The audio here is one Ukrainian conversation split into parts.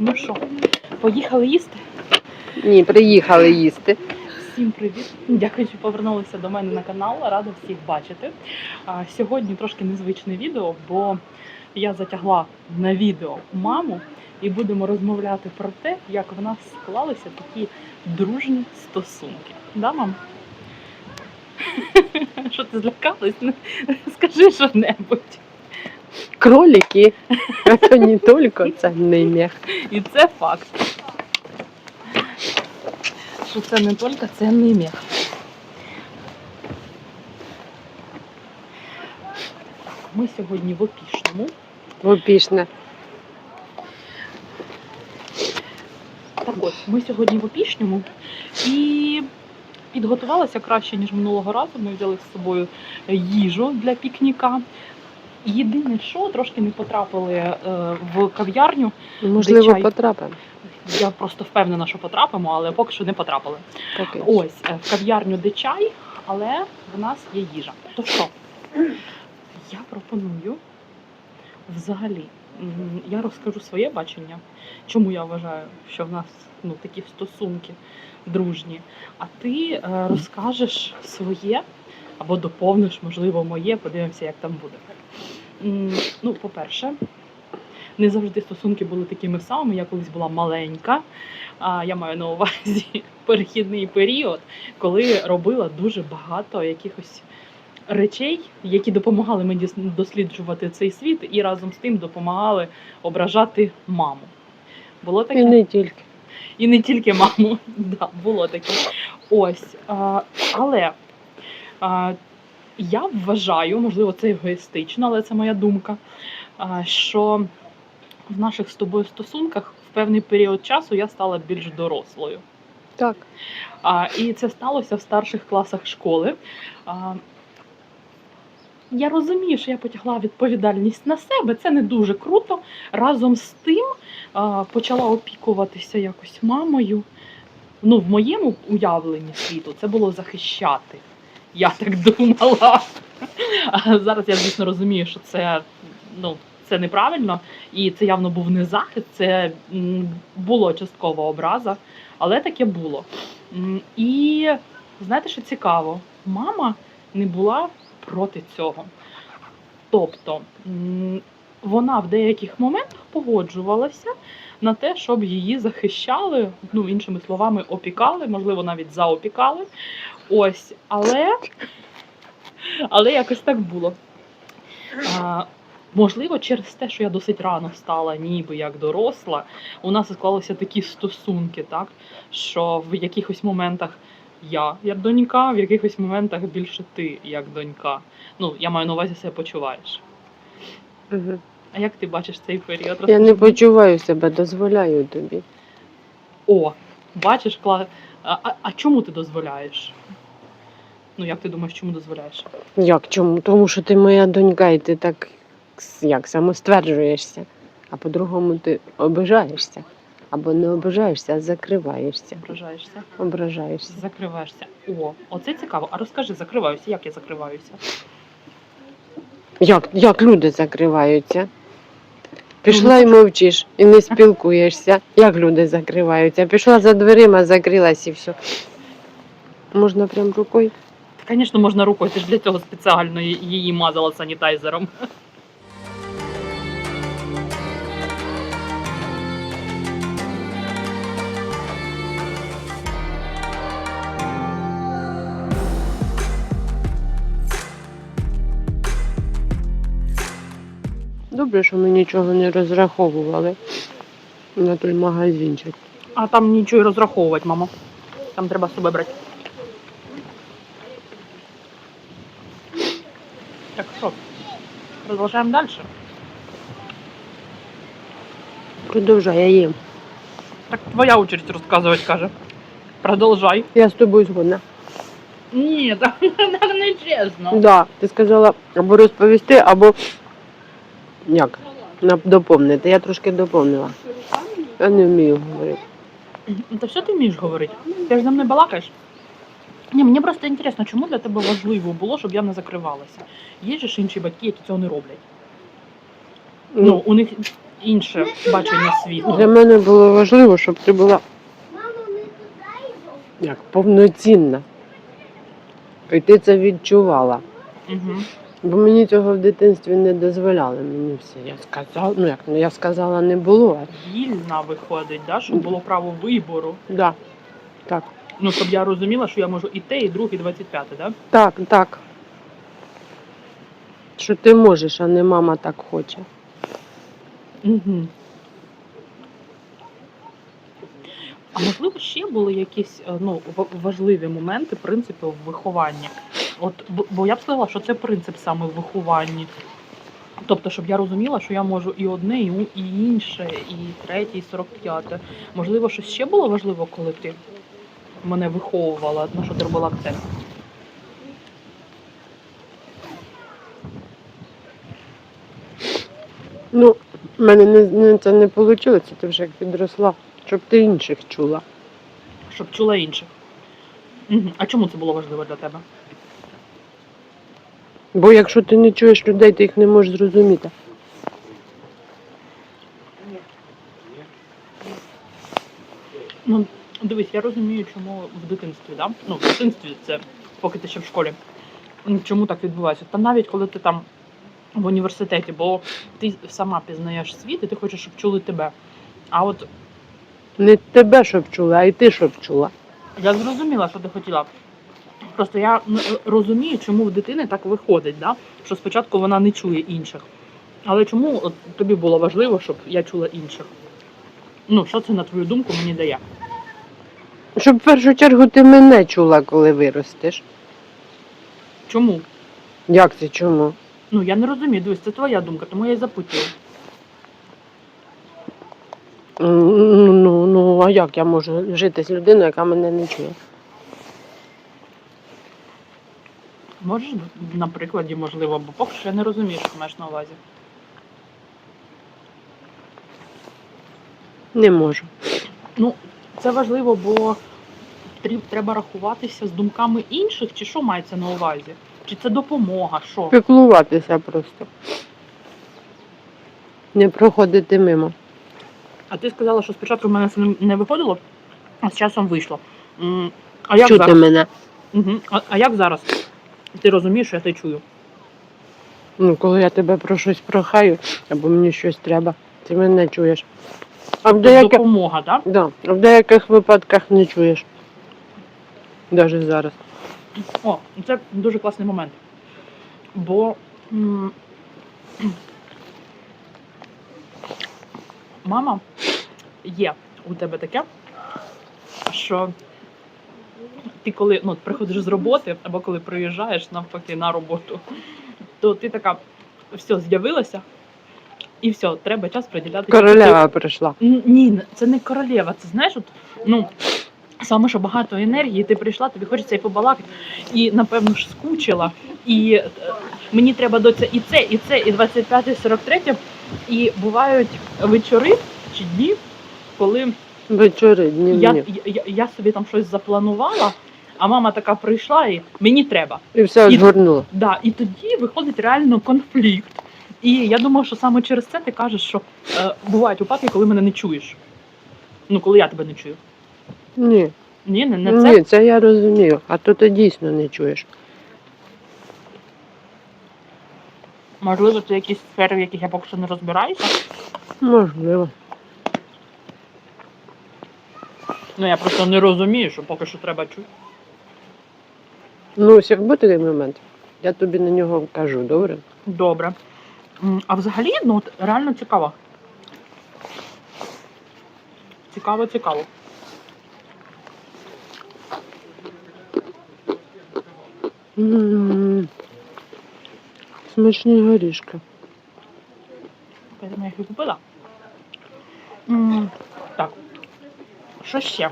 Ну що, поїхали їсти? Ні, приїхали їсти. Всім привіт! Дякую, що повернулися до мене на канал. Рада всіх бачити. Сьогодні трошки незвичне відео, бо я затягла на відео маму і будемо розмовляти про те, як в нас склалися такі дружні стосунки. Да, мам? Що ти злякалась? Скажи що-небудь. Кролики. Це не тільки цінний мех. І це факт. Що це не тільки цінний мех. Ми сьогодні в Опішному. Вопішне. Так ось, ми сьогодні в Опішньому і підготувалися краще, ніж минулого разу. Ми взяли з собою їжу для пікніка. Єдине, що трошки не потрапили е, в кав'ярню. Можливо, чай. потрапимо. Я просто впевнена, що потрапимо, але поки що не потрапили. Поки. Ось е, в кав'ярню де чай, але в нас є їжа. То що? Я пропоную взагалі. Я розкажу своє бачення, чому я вважаю, що в нас ну, такі стосунки дружні. А ти е, розкажеш своє або доповниш, можливо, моє, подивимося, як там буде. Ну, по-перше, не завжди стосунки були такими самими. Я колись була маленька. А я маю на увазі перехідний період, коли робила дуже багато якихось речей, які допомагали мені досліджувати цей світ, і разом з тим допомагали ображати маму. Було таке? І не тільки. І не тільки маму. Да, було таке. Ось. А, але а, я вважаю, можливо, це егоїстично, але це моя думка, а, що в наших з тобою стосунках в певний період часу я стала більш дорослою. Так. А, і це сталося в старших класах школи. А, я розумію, що я потягла відповідальність на себе. Це не дуже круто. Разом з тим почала опікуватися якось мамою. Ну, в моєму уявленні світу це було захищати. Я так думала. А зараз я, звісно, розумію, що це, ну, це неправильно, і це явно був не захист, це було часткова образа, але таке було. І знаєте, що цікаво? Мама не була проти цього. Тобто вона в деяких моментах погоджувалася на те, щоб її захищали, ну, іншими словами, опікали, можливо, навіть заопікали. Ось, але, але якось так було. А, можливо, через те, що я досить рано стала, ніби як доросла, у нас склалися такі стосунки, так, що в якихось моментах я як донька, в якихось моментах більше ти як донька. Ну, я маю на увазі себе почуваєш. Угу. А як ти бачиш цей період? Я не мені. почуваю себе, дозволяю тобі. О, бачиш, кла... а, а, а чому ти дозволяєш? Ну, як ти думаєш, чому дозволяєш? Як чому? Тому що ти моя донька, і ти так як самостверджуєшся. А по-другому ти обижаєшся. Або не обижаєшся, а закриваєшся. Ображаєшся? Ображаєшся. Закриваєшся. О, оце цікаво. А розкажи, закриваюся. Як я закриваюся? Як, як люди закриваються? Пішла і мовчиш, і не спілкуєшся. Як люди закриваються? Пішла за дверима, закрилась і все. Можна прям рукою? Звісно, можна рукою, ти ж для цього спеціально її мазала санітайзером. Добре, що ми нічого не розраховували на той магазинчик. А там нічого розраховувати, мамо. Там треба з собою брати. Так що, продовжуємо далі. Продовжай, я їм. Так твоя очередь розказувати, каже. Продовжай. Я з тобою згодна. Ні, так не чесно. Да, ти сказала або розповісти, або як? Доповнити. Я трошки доповнила. Я не вмію говорити. Та все ти вмієш говорити? Ти ж за мною балакаєш? Ні, мені просто інтересно, чому для тебе важливо було, щоб я не закривалася. Є ж інші батьки, які цього не роблять. Ну, у них інше бачення світу. Для мене було важливо, щоб ти була як повноцінна. І ти це відчувала. Угу. Бо мені цього в дитинстві не дозволяли. Мені все. Я сказала, ну як ну, я сказала, не було. Вільна виходить, да? щоб було право вибору. Да. Так. Ну, щоб я розуміла, що я можу і те, і друге, і 25, да? Так, так. Що ти можеш, а не мама так хоче. Угу. А можливо, ще були якісь е, ну, важливі моменти, принципи в вихованні. От, бо- я б сказала, що це принцип саме в вихованні. Тобто, щоб я розуміла, що я можу і одне, і, інше, і третє, і 45. Можливо, щось ще було важливо, коли ти мене виховувала, на що ти робила акцент. Ну, в мене не, не, це не вийшло, ти вже як підросла, щоб ти інших чула. Щоб чула інших. Угу. А чому це було важливо для тебе? Бо якщо ти не чуєш людей, ти їх не можеш зрозуміти. Ну, дивись, я розумію, чому в дитинстві, да? Ну, в дитинстві це поки ти ще в школі. Чому так відбувається? Та навіть коли ти там в університеті, бо ти сама пізнаєш світ і ти хочеш, щоб чули тебе. А от Не тебе щоб чула, а й ти щоб чула. я зрозуміла, що ти хотіла. Просто я розумію, чому в дитини так виходить, да? що спочатку вона не чує інших. Але чому от, тобі було важливо, щоб я чула інших? Ну, що це, на твою думку, мені дає? Щоб в першу чергу ти мене чула, коли виростеш. Чому? Як це чому? Ну, я не розумію, дивись, це твоя думка, тому я і запитую. Ну, ну, ну, а як я можу жити з людиною, яка мене не чує? Можеш на прикладі, можливо, бо поки що я не розумію, що маєш на увазі. Не можу. Ну, це важливо, бо треба рахуватися з думками інших, чи що мається на увазі? Чи це допомога? Що? Піклуватися просто. Не проходити мимо. А ти сказала, що спочатку в мене це не- виходило, а з часом вийшло. А як Чути зараз? мене. Угу. А, а як зараз? Ти розумієш, що я тебе чую? Ну, коли я тебе про щось прохаю, або мені щось треба, ти мене чуєш. А в Тобто деяких, допомога, так? да, а в деяких випадках не чуєш. Навіть зараз. О, це дуже класний момент. Бо м, мама є у тебе таке, що ти коли ну, приходиш з роботи, або коли приїжджаєш навпаки на роботу, то ти така все з'явилася, і все, треба час приділяти. Королева прийшла. Ні, це не королева. Це знаєш, от, ну саме що багато енергії, ти прийшла, тобі хочеться і побалакати, і напевно ж скучила. І е, мені треба до це і це, і це, і 25, і 43. І бувають вечори чи дні, коли Вечори, днівні. я, я, я собі там щось запланувала, а мама така прийшла і мені треба. І все І- згорнула. Да, і тоді виходить реально конфлікт. І я думаю, що саме через це ти кажеш, що е, бувають випадки, коли мене не чуєш. Ну, коли я тебе не чую. Ні. Ні, не, не це. Ні, це я розумію. А то ти дійсно не чуєш. Можливо, це якісь сфери, в яких я поки що не розбираюся. Можливо. Ну я просто не розумію, що поки що треба чути. Ну, ось як буде такий момент, я тобі на нього кажу, добре? Добре. А взагалі, ну от реально цікаво. Цікаво, цікаво. Смачні горішки. Я їх і купила. Що ще?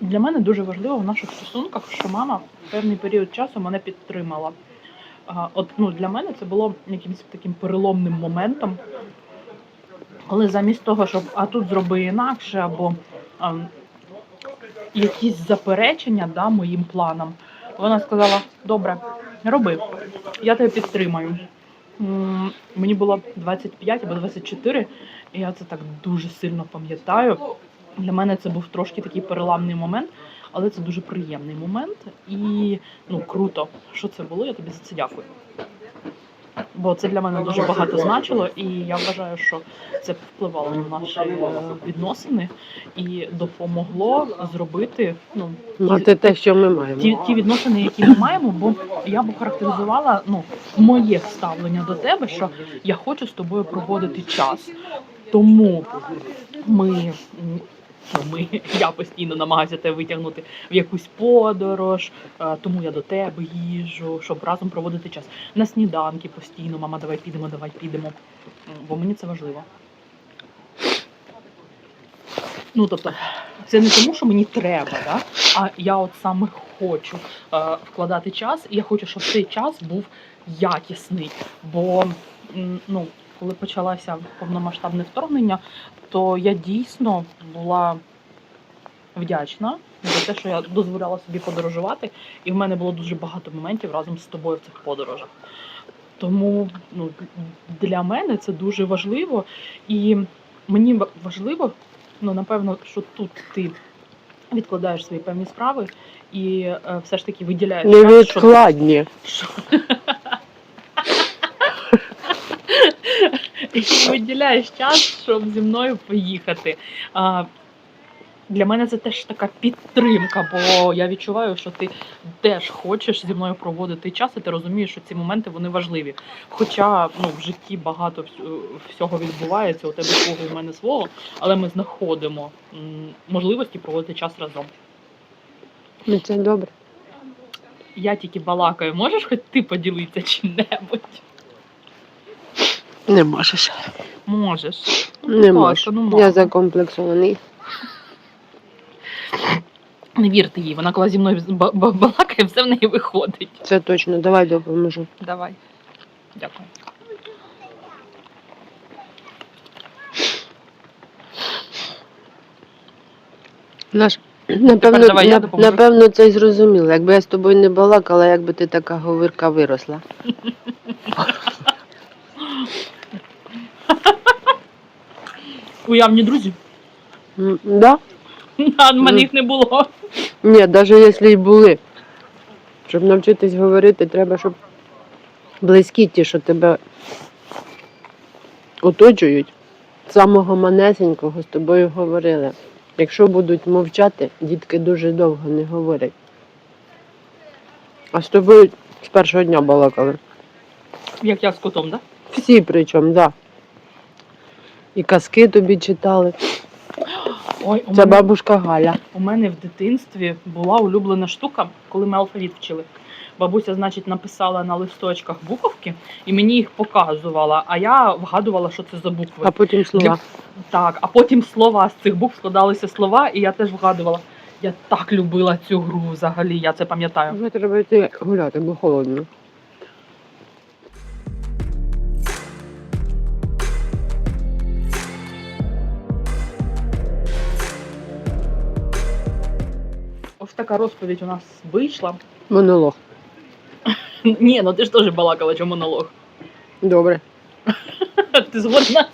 Для мене дуже важливо в наших стосунках, що мама певний період часу мене підтримала. От ну, для мене це було якимось таким переломним моментом, коли замість того, щоб а тут зроби інакше, або а, якісь заперечення да, моїм планам, вона сказала: добре, роби, я тебе підтримаю. Мені було 25 або 24, і я це так дуже сильно пам'ятаю. Для мене це був трошки такий переламний момент, але це дуже приємний момент. І ну круто, що це було. Я тобі за це дякую. Бо це для мене дуже багато значило, і я вважаю, що це впливало на наші е, відносини і допомогло зробити ну, ті- Мати те, що ми маємо. ті, ті відносини, які ми маємо, бо я б охарактеризувала ну, моє ставлення до тебе, що я хочу з тобою проводити час. Тому ми, ну, ми я постійно намагаюся тебе витягнути в якусь подорож, е, тому я до тебе їжджу, щоб разом проводити час. На сніданки постійно, мама, давай підемо, давай підемо. Бо мені це важливо. Ну, тобто, це не тому, що мені треба, да? а я от саме хочу е, вкладати час, і я хочу, щоб цей час був якісний. Бо ну, коли почалося повномасштабне вторгнення, то я дійсно була вдячна за те, що я дозволяла собі подорожувати, і в мене було дуже багато моментів разом з тобою в цих подорожах. Тому ну, для мене це дуже важливо, і мені важливо, ну напевно, що тут ти відкладаєш свої певні справи і е, все ж таки виділяєш Невідкладні. що- І ти виділяєш час, щоб зі мною поїхати. А, для мене це теж така підтримка, бо я відчуваю, що ти теж хочеш зі мною проводити час, і ти розумієш, що ці моменти вони важливі. Хоча ну, в житті багато всього відбувається, у тебе свого, у мене свого, але ми знаходимо можливості проводити час разом. Ну це добре. Я тільки балакаю, можеш хоч ти поділитися чим-небудь? Не можеш. Можеш. Не будь можу. ласка, ну. Я закомплексований. Не вірте їй, вона коли зі мною ба- ба- балакає, все в неї виходить. Це точно. Давай допоможу. Давай. Дякую. Наш напевно, давай я нап- допоможу. напевно, це й зрозуміло. Якби я з тобою не балакала, якби ти така говірка виросла. Уявні друзі. М, Да? А в мене їх не було. Ні, навіть якщо й були. Щоб навчитись говорити, треба, щоб близькі ті, що тебе оточують, з самого манесенького з тобою говорили. Якщо будуть мовчати, дітки дуже довго не говорять. А з тобою з першого дня балакали. Як я з котом, так? Всі причому, так. Да. І казки тобі читали. Ой, у Це мене, бабушка Галя. у мене в дитинстві була улюблена штука, коли ми алфавіт вчили. Бабуся, значить, написала на листочках буковки і мені їх показувала, а я вгадувала, що це за букви. А потім слова. Так, а потім слова з цих букв складалися слова, і я теж вгадувала. Я так любила цю гру взагалі, я це пам'ятаю. Вже треба йти гуляти, бо холодно. Така розповідь у нас вийшла. Монолог. Ні, ну ти ж теж балакала, що монолог. Добре. Ти згодна?